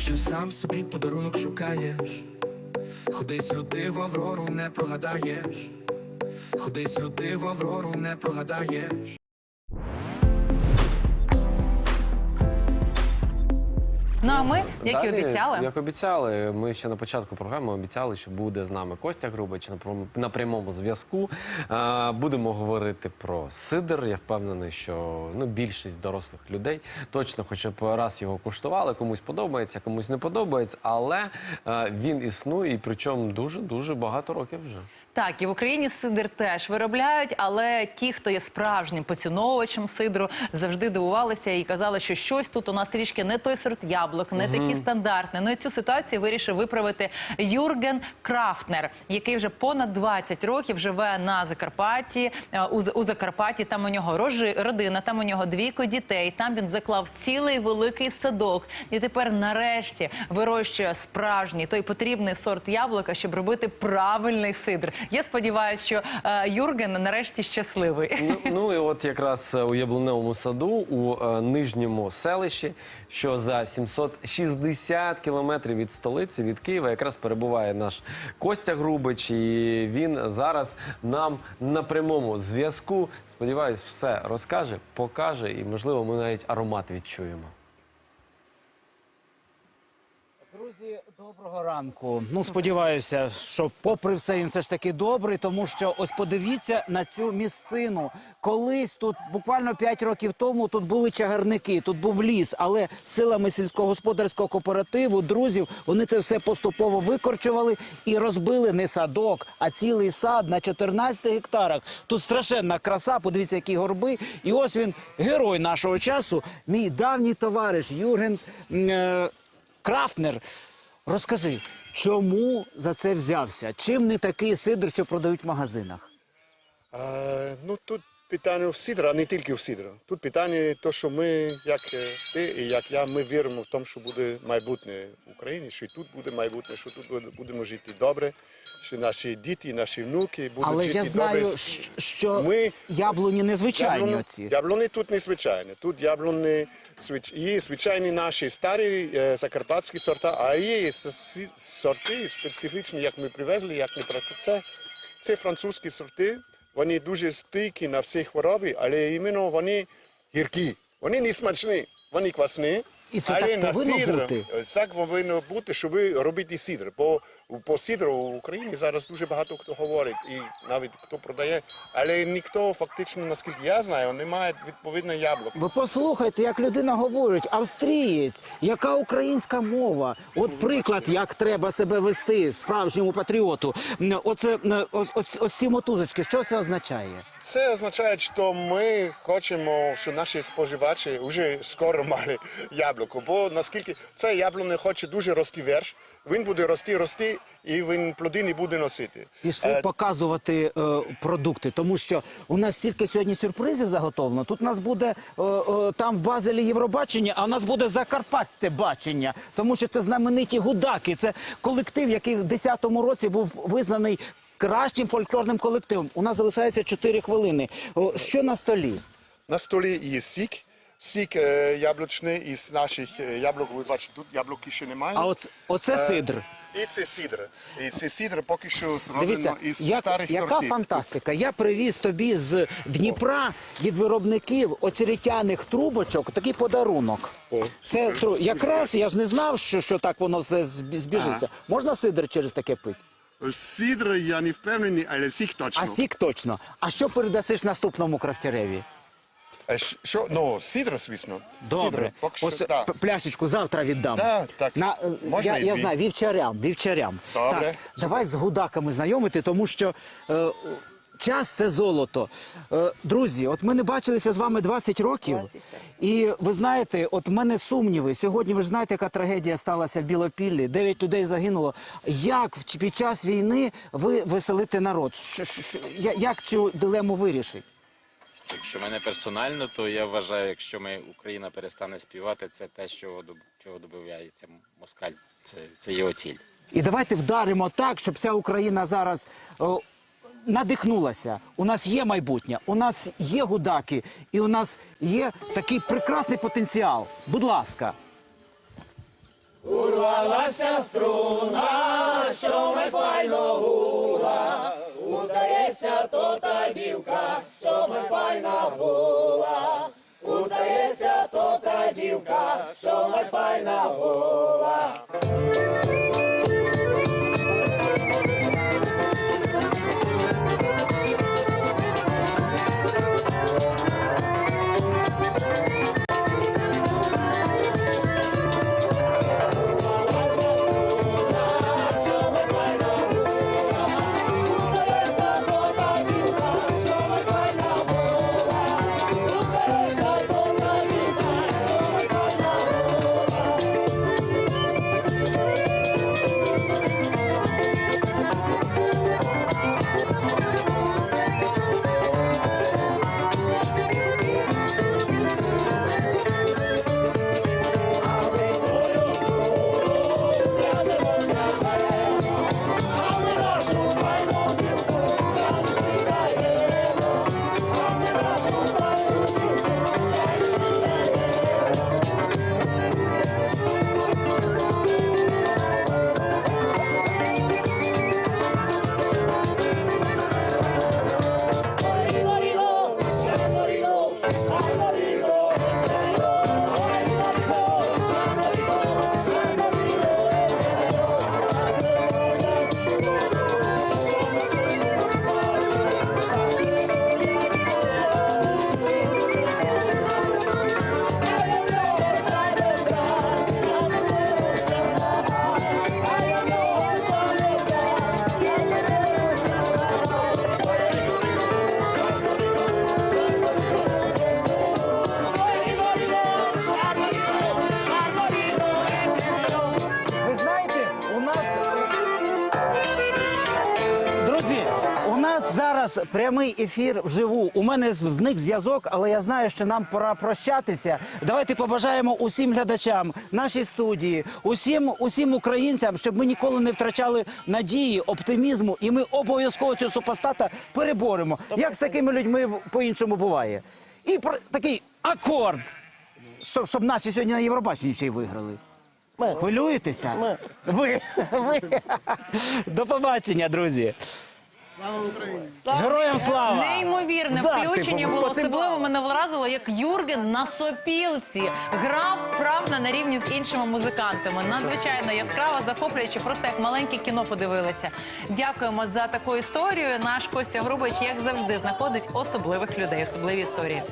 Якщо сам собі подарунок шукаєш, ходи сюди в Аврору, не прогадаєш. Ходи сюди в Аврору, не прогадаєш. Ну а ми, як і Далі, обіцяли, Як обіцяли, ми ще на початку програми обіцяли, що буде з нами Костя Грубич на пром- на прямому зв'язку. Е, Будемо говорити про сидр. Я впевнений, що ну, більшість дорослих людей точно хоча б раз його куштували. Комусь подобається, комусь не подобається, але е, він існує і причому дуже дуже багато років вже. так і в Україні сидр теж виробляють, але ті, хто є справжнім поціновувачем сидру, завжди дивувалися і казали, що щось тут у нас трішки не той сорт яблук, не такі стандартні. Ну і цю ситуацію вирішив виправити Юрген Крафтнер, який вже понад 20 років живе на Закарпатті. е, У, Закарпатті там у нього родина, там у нього двійко дітей. Там він заклав цілий великий садок. І тепер, нарешті, вирощує справжній той потрібний сорт яблука, щоб робити правильний сидр. Я сподіваюся, що е, Юрген нарешті щасливий. Ну, ну і от якраз у яблуневому саду у е, нижньому селищі, що за 760 кілометрів від столиці, від Києва, якраз перебуває наш Костя Грубич, і він зараз нам на прямому зв'язку. Сподіваюсь, все розкаже, покаже, і можливо, ми навіть аромат відчуємо. Друзі, доброго ранку. Ну сподіваюся, що попри все він все ж таки добрий, тому що ось подивіться на цю місцину. Колись тут буквально 5 років тому тут були чагарники, тут був ліс, але силами сільськогосподарського кооперативу, друзів, вони це все поступово викорчували і розбили не садок, а цілий сад на 14 гектарах. Тут страшенна краса. Подивіться, які горби. І ось він герой нашого часу, мій давній товариш Юрген. е, Крафтнер, розкажи, чому за це взявся? Чим не такий сидр, що продають в магазинах? Е, ну тут питання в сідра, а не тільки в сідра. Тут питання то, що ми, як е, ти і як я, ми віримо в тому, що буде майбутнє в Україні, що і тут буде майбутнє, що тут будемо жити добре, що наші діти, наші внуки будуть Але жити я добре. знаю, щ- що Ми- яблуні незвичайні Яблуни, оці. яблуни тут не звичайні. Тут яблуни є звичайні наші старі е, закарпатські сорта, а є сорти специфічні, як ми привезли, як ми про це. Це французькі сорти. Вони дуже стійкі на всі хвороби, але іменно вони гіркі. Вони не смачні, вони квасні. І це але так на сідр, бути? так повинно бути, щоб робити сідр. Бо по сідру в Україні зараз дуже багато хто говорить, і навіть хто продає, але ніхто фактично, наскільки я знаю, не має відповідне яблуко. Ви послухайте, як людина говорить, австрієць, яка українська мова? От приклад, як треба себе вести справжньому патріоту. Оце м, ось, ці мотузочки, що це означає? Це означає, що ми хочемо, щоб наші споживачі вже скоро мали яблуко. Бо наскільки це яблуко хоче дуже рости вверх, він буде рости, рости, і він плоди не буде носити. Пішли Е, показувати е, продукти, тому що у нас стільки сьогодні сюрпризів заготовлено. Тут у нас буде е, е, там в Базелі Євробачення, а у нас буде Закарпатте бачення, тому що це знамениті гудаки. Це колектив, який в 10-му році був визнаний кращим фольклорним колективом. У нас залишається 4 хвилини. Що на столі? На столі є сік, сік е, яблучний із наших е, яблук. Ви бачите, тут яблуки ще немає. А оце, оце Е, сидр. І це сідр. І це сідр поки що зроблено із як, старих яка сортів. фантастика. Я привіз тобі з Дніпра від виробників очеретяних трубочок такий подарунок. О, Це тру... Якраз я ж не знав, що, що так воно все зб- збіжиться. Можна сидр через таке пити? Сідр я не впевнений, але сік точно. А сік точно. А що передасиш наступному крафтяреві? Що? Ну, сідр, звісно. Добре. Сідр, поки що, Ось да. п- пляшечку завтра віддам. Да, так. На, е, Можна я, і я дві. знаю, вівчарям, вівчарям. Добре. Так, давай з гудаками знайомити, тому що е, час це золото. Е, друзі, от ми не бачилися з вами 20 років. 20, так. і ви знаєте, от в мене сумніви. Сьогодні ви ж знаєте, яка трагедія сталася в Білопіллі. Дев'ять людей загинуло. Як в- під час війни ви веселите народ? Що- що- що- я- як цю дилему вирішить? Якщо мене персонально, то я вважаю, якщо ми Україна перестане співати, це те, що чого добивається москаль. Це, це його ціль. І давайте вдаримо так, щоб вся Україна зараз о, надихнулася. У нас є майбутнє, у нас є гудаки, і у нас є такий прекрасний потенціал. Будь ласка. Ура! Ви зараз прямий ефір вживу. У мене зник зв'язок, але я знаю, що нам пора прощатися. Давайте побажаємо усім глядачам, нашій студії, усім, усім українцям, щоб ми ніколи не втрачали надії, оптимізму, і ми обов'язково цього супостата переборемо. Як з такими людьми по-іншому буває? І про такий акорд, щоб, щоб наші сьогодні на Євробаченні ще й виграли. Хвилюєтеся? Ви, ви. До побачення, друзі. Героям слава! Неймовірне Да, включення типу, було. потім- Особливо мене вразило, як Юрген на сопілці грав вправно на рівні з іншими музикантами. Надзвичайно яскраво, захоплюючи, просто як маленьке кіно подивилися. Дякуємо за таку історію. Наш Костя Грубич, як завжди, знаходить особливих людей, особливі історії.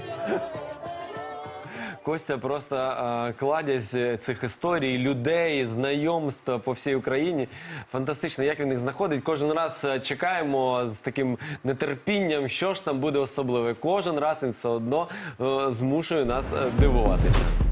Костя просто а, кладязь е, цих історій, людей, знайомств по всій Україні. Фантастично, як він їх знаходить. Кожен раз е, чекаємо з таким нетерпінням, що ж там буде особливе. Кожен раз він все одно е, змушує нас дивуватися.